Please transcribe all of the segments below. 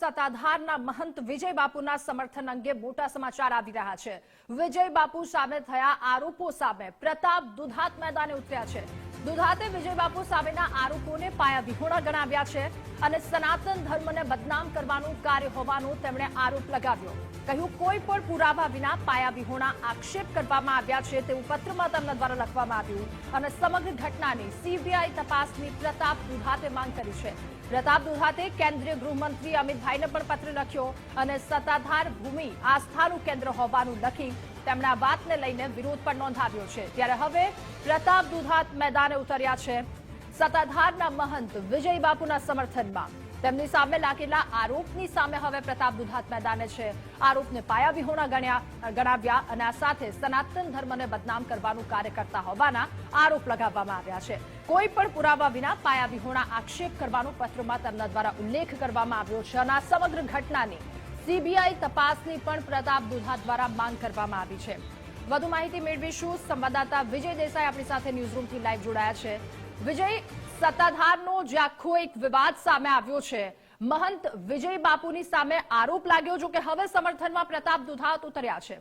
સત્તાધારના મહંત વિજય બાપુના સમર્થન અંગે મોટા સમાચાર આવી રહ્યા છે. વિજય બાપુ સામે થયા આરોપો સામે પ્રતાપ દુધાત મેદાને ઉતર્યા છે. દુધાતે વિજય બાપુ સામેના આરોપોને પાયા વિહોણા ગણાવ્યા છે અને સનાતન ધર્મને બદનામ કરવાનું કાર્ય હોવાનો તેમણે આરોપ લગાવ્યો. કહ્યું, કોઈ પણ પુરાવા વિના પાયા વિહોણા આક્ષેપ કરવામાં આવ્યા છે તેવું પત્રમાં તેમના દ્વારા લખવામાં આવ્યું અને સમગ્ર ઘટનાની સીબીઆઈ તપાસની પ્રતાપ દુધાતે માંગ કરી છે. પ્રતાપ દુધાતે કેન્દ્રીય ગૃહમંત્રી અમિતભાઈને પણ પત્ર લખ્યો અને સત્તાધાર ભૂમિ આસ્થાનું કેન્દ્ર હોવાનું લખી તેમણે આ વાતને લઈને વિરોધ પણ નોંધાવ્યો છે. ત્યારે હવે પ્રતાપ દુધાત મેદાને ઉતર્યા છે. સત્તાધારના મહંત વિજય બાપુના સમર્થનમાં. તેમની સામે લાગેલા આરોપની સામે હવે પ્રતાપ દુધાત મેદાને છે. આરોપને પાયા વિહોણા ગણ્યા, ગણાવ્યા અને આ સાથે સનાતન ધર્મને બદનામ કરવાનું કાર્ય કરતા હોવાના આરોપ લગાવવામાં આવ્યા છે. કોઈ પણ પુરાવા વિના પાયા વિહોણા આક્ષેપ કરવાનો પત્રમાં તેમના દ્વારા ઉલ્લેખ કરવામાં આવ્યો છે અને સમગ્ર ઘટનાની સીબીઆઈ તપાસની પણ પ્રતાપ દુધા દ્વારા માંગ કરવામાં આવી છે. વધુ માહિતી મેળવીશું. સંવાદદાતા વિજય દેસાઈ આપણી સાથે ન્યૂઝરૂમથી લાઈવ જોડાયા છે. વિજય, સત્તાધારનો જે આખો એક વિવાદ સામે આવ્યો છે, મહંત વિજય બાપુની સામે આરોપ લાગ્યો જો કે હવે સમર્થનમાં પ્રતાપ દુધાત ઉતર્યા છે.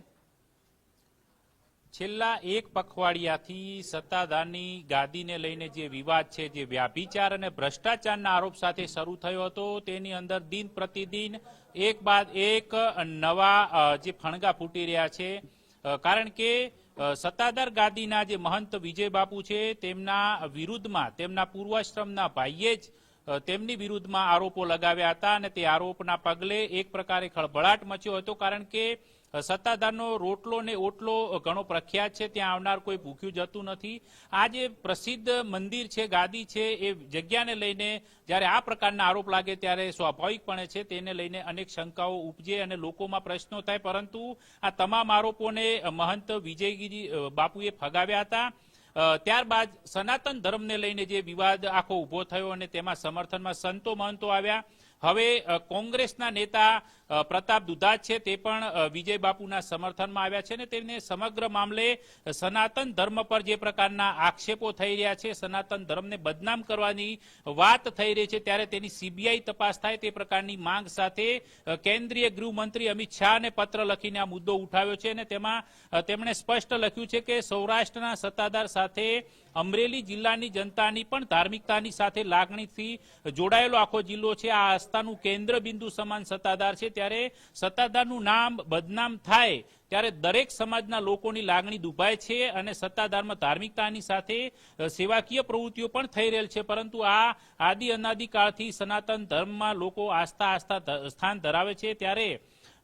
છેલ્લા એક પખવાડિયાથી સત્તાધારની ગાદીને લઈને જે વિવાદ છે, જે વ્યાભિચાર અને ભ્રષ્ટાચારના આરોપ સાથે શરૂ થયો હતો, તેની અંદર દિન પ્રતિદિન એક બાદ એક નવા જે ફણગા ફૂટી રહ્યા છે. કારણ કે સત્તાધાર ગાદીના જે મહંત વિજય બાપુ છે, તેમના વિરુદ્ધમાં, તેમના પૂર્વાશ્રમના ભાઈએ જ તેમની વિરુદ્ધમાં આરોપો લગાવ્યા હતા અને તે આરોપના પગલે એક પ્રકારે ખળભળાટ મચ્યો હતો. કારણ કે સત્તાધારનો રોટલો ને ઓટલો ઘણો પ્રખ્યાત છે, ત્યાં આવનાર કોઈ ભૂખ્યું જતું નથી. આ જે પ્રસિદ્ધ મંદિર છે, ગાદી છે, એ જગ્યાને લઈને જ્યારે આ પ્રકારના આરોપ લાગે ત્યારે સ્વાભાવિકપણે છે, તેને લઈને અનેક શંકાઓ ઉપજે અને લોકોમાં પ્રશ્નો થાય. પરંતુ આ તમામ આરોપોને મહંત વિજયગીરી બાપુએ ફગાવ્યા હતા. ત્યારબાદ સનાતન ધર્મને લઈને જે વિવાદ આખો ઊભો થયો અને તેમાં સમર્થનમાં સંતો મહંતો આવ્યા. હવે કોંગ્રેસના નેતા પ્રતાપ દુધાત છે તે પણ વિજય બાપુના સમર્થનમાં આવ્યા છે અને તેમને સમગ્ર મામલે સનાતન ધર્મ પર જે પ્રકારના આક્ષેપો થઈ રહ્યા છે, સનાતન ધર્મને બદનામ કરવાની વાત થઈ રહી છે, ત્યારે તેની સીબીઆઈ તપાસ થાય તે પ્રકારની માંગ સાથે કેન્દ્રીય ગૃહમંત્રી અમિત શાહને પત્ર લખીને આ મુદ્દો ઉઠાવ્યો છે અને તેમાં તેમણે સ્પષ્ટ લખ્યું છે કે સૌરાષ્ટ્રના સત્તાધાર સાથે અમરેલી જિલ્લાની જનતાની પણ ધાર્મિકતાની સાથે લાગણીથી જોડાયેલો આખો જિલ્લો છે. આ આસ્થાનું કેન્દ્ર બિંદુ સમાન સત્તાધાર છે. ત્યારે સત્તાધારનું નામ બદનામ થાય ત્યારે દરેક સમાજના લોકોની લાગણી દુભાય છે અને સત્તાધારમાં ધાર્મિકતાની સાથે સેવાકીય પ્રવૃત્તિઓ પણ થઈ રહેલ છે. પરંતુ આ આદિ અનાદિકાળથી સનાતન ધર્મમાં લોકો આસ્થા આસ્થા સ્થાન ધરાવે છે. ત્યારે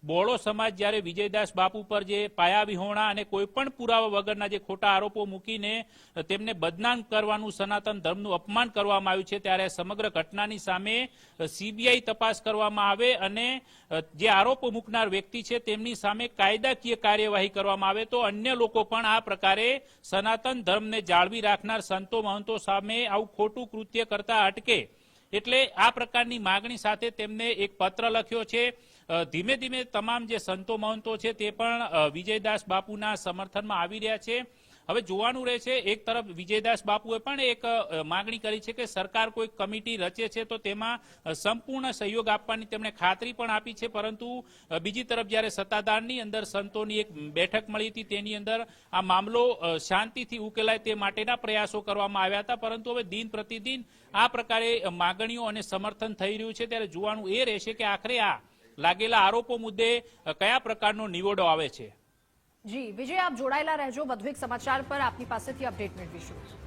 બોળો સમાજ જ્યારે વિજયદાસ બાપુ પર જે પાયા વિહોણા અને કોઈ પણ પુરાવા વગરના જે ખોટા આરોપો મૂકીને તેમને બદનામ કરવાનું સનાતન ધર્મનું અપમાન કરવામાં આવ્યું છે, ત્યારે સમગ્ર ઘટનાની સામે સીબીઆઈ તપાસ કરવામાં આવે અને જે આરોપો મૂકનાર વ્યક્તિ છે તેમની સામે કાયદાકીય કાર્યવાહી કરવામાં આવે તો અન્ય લોકો પણ આ પ્રકારે સનાતન ધર્મને જાળવી રાખનાર સંતો મહંતો સામે આવું ખોટું કૃત્ય કરતા અટકે. એટલે આ પ્રકારની માગણી સાથે તેમને એક પત્ર લખ્યો છે ધીમે ધીમે તમામ જે સંતો મહંતો છે તે પણ વિજયદાસ બાપુના સમર્થનમાં આવી રહ્યા છે. હવે જોવાનું રહે છે, એક તરફ વિજયદાસ બાપુએ પણ એક માગણી કરી છે કે સરકાર કોઈ કમિટી રચે છે તો તેમાં સંપૂર્ણ સહયોગ આપવાની તેમણે ખાતરી પણ આપી છે. પરંતુ બીજી તરફ જ્યારે સત્તાધારની અંદર સંતોની એક બેઠક મળી હતી તેની અંદર આ મામલો શાંતિથી ઉકેલાય તે માટેના પ્રયાસો કરવામાં આવ્યા હતા. પરંતુ હવે દિન પ્રતિદિન આ પ્રકારે માગણીઓ અને સમર્થન થઈ રહ્યું છે. ત્યારે જોવાનું એ રહેશે કે આખરે આ લાગેલા આરોપો મુદ્દે કયા પ્રકારનો નિવેડો આવે છે? જી, વિજય, આપ જોડાયેલા રહેજો. વધુ એક સમાચાર પર આપની પાસેથી અપડેટ મેળવીશું.